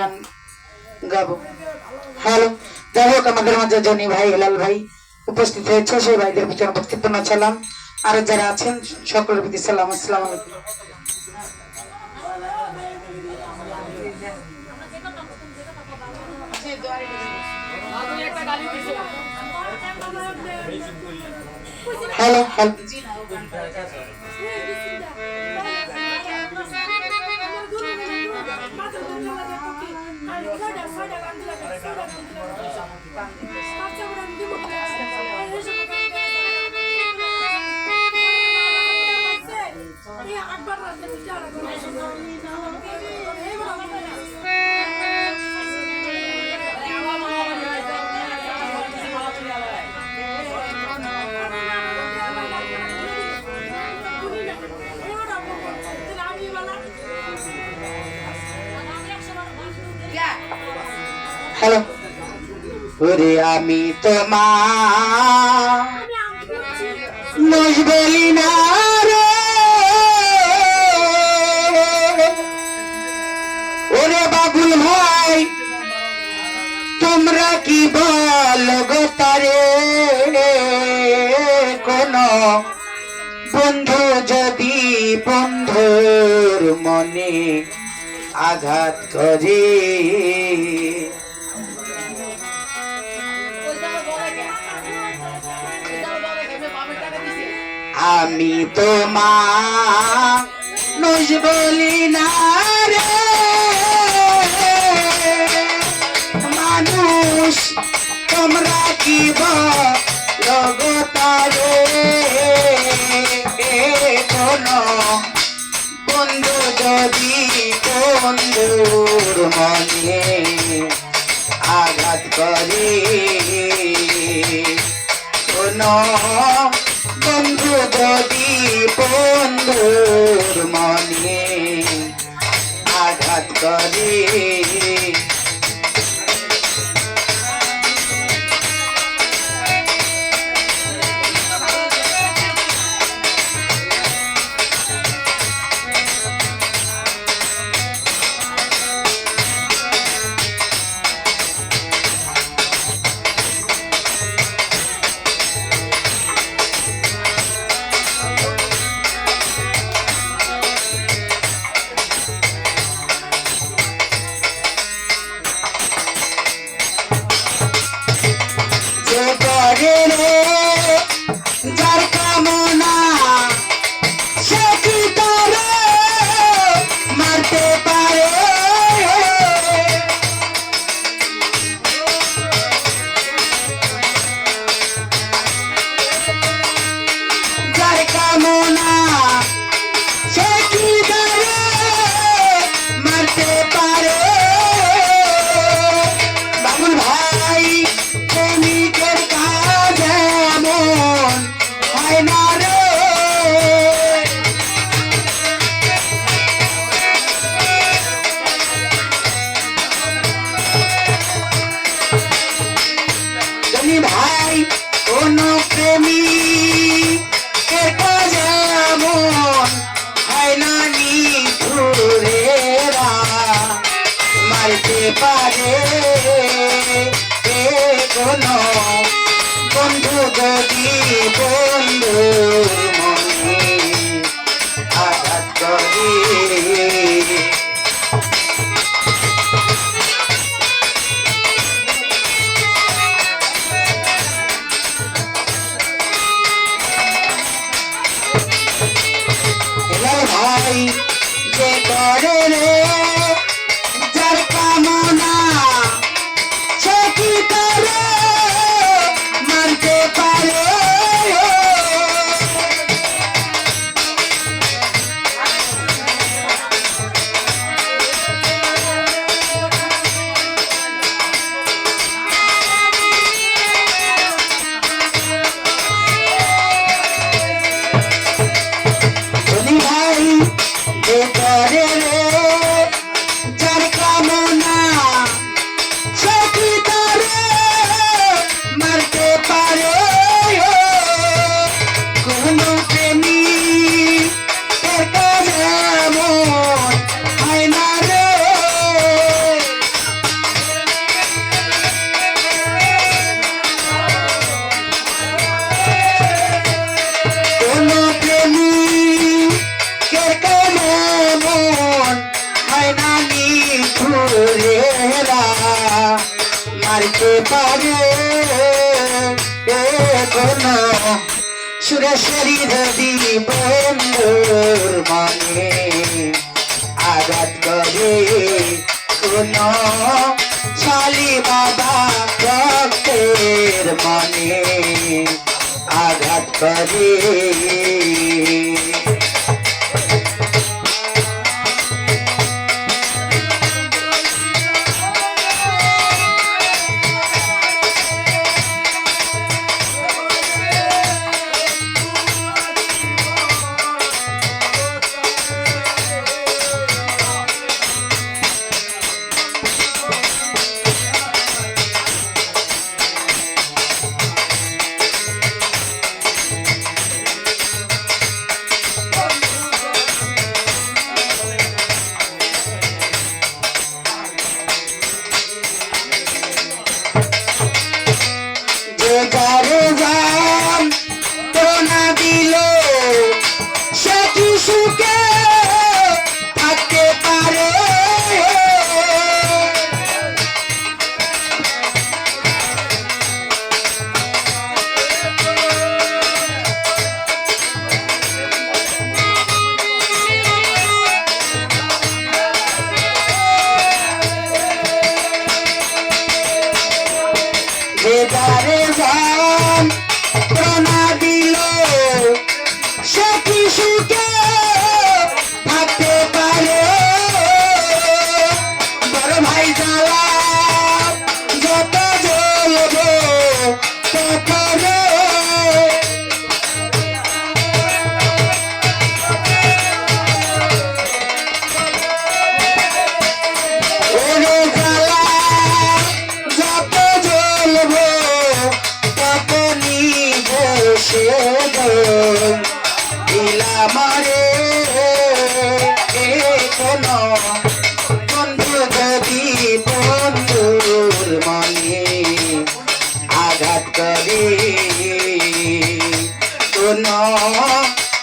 গান গাবো। হ্যালো, যাই হোক, আমাদের মাঝে জনি ভাই, হেলাল ভাই উপস্থিত হয়েছে। সেই ভাইদের পিছনে বক্তব্য না চালাম আর যারা আছেন, সকলের প্রতি সালাম, আসসালাম আলাইকুম। Hello hello. হ্যালো ওরে আমি তোমার ওরে বাবুল ভাই, তোমরা কি বল গো তারে কোন বন্ধু যদি বন্ধুর মনে আঘাত করে আমি বলি না রে। মানুষ তোমরা কি বন্ধু যদি বন্ধুর মনে আঘাত করে কোন বন্ধুর মনে আঘাত করে। কোনো বন্ধু যদি বন্ধু মনে আঘাত করে। ভাই যে করে রে কোনো সুরেশ্বরী রবি বন্ধুর মনে। আঘাত করে কোন শালি বাবা ভক্তের মনে। আঘাত করে நா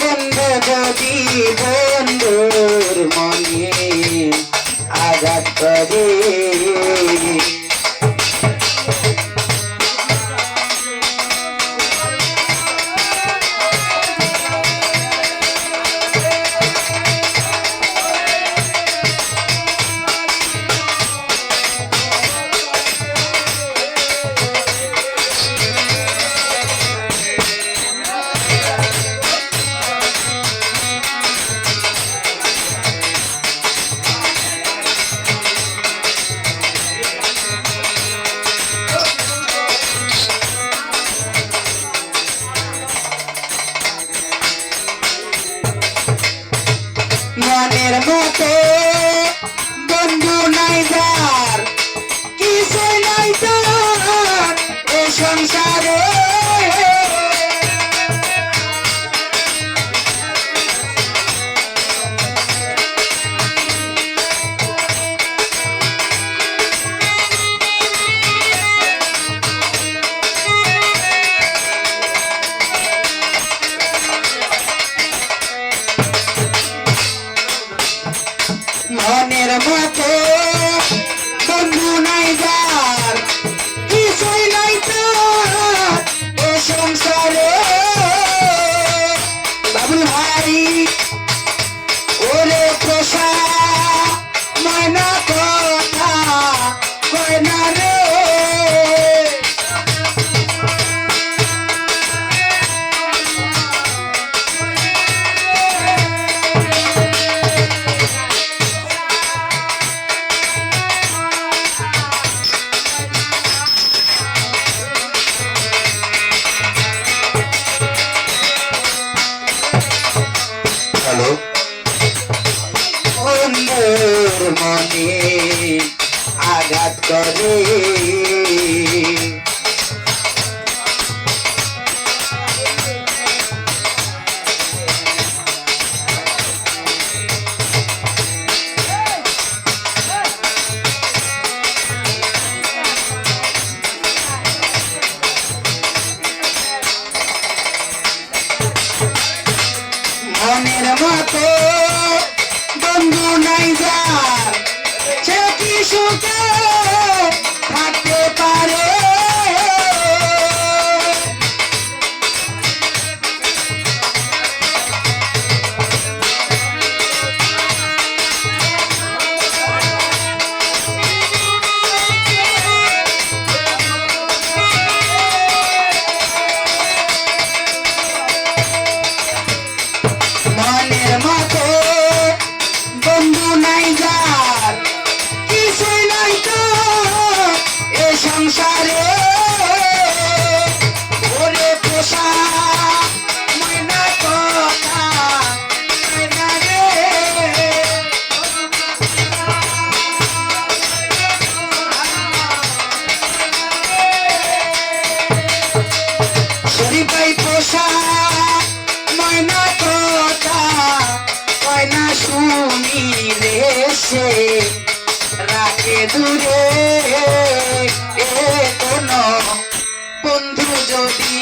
கணபதி போன்றோர் மணியே அகப்பதே মনের মতো। ফিরে এসে রাখে দূরে কোনো বন্ধু যদি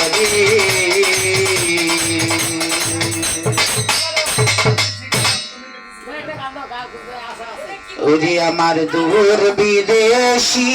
লাগে ওরে আমার দূর বিদেশি